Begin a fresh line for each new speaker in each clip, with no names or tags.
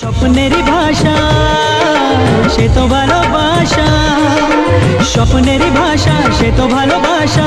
স্বপ্নেরই ভাষা সে তো ভালোবাসা। স্বপ্নের ভাষা সে তো ভালোবাসা।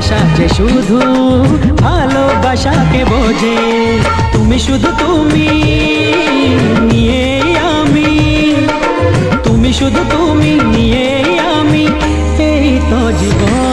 ভালোবাসা যে শুধু ভালোবাসাকে বোঝে,
তুমি শুধু তুমি, নিয়ে আমি। তুমি শুধু তুমি, নিয়ে আমি, এই তো জীবন।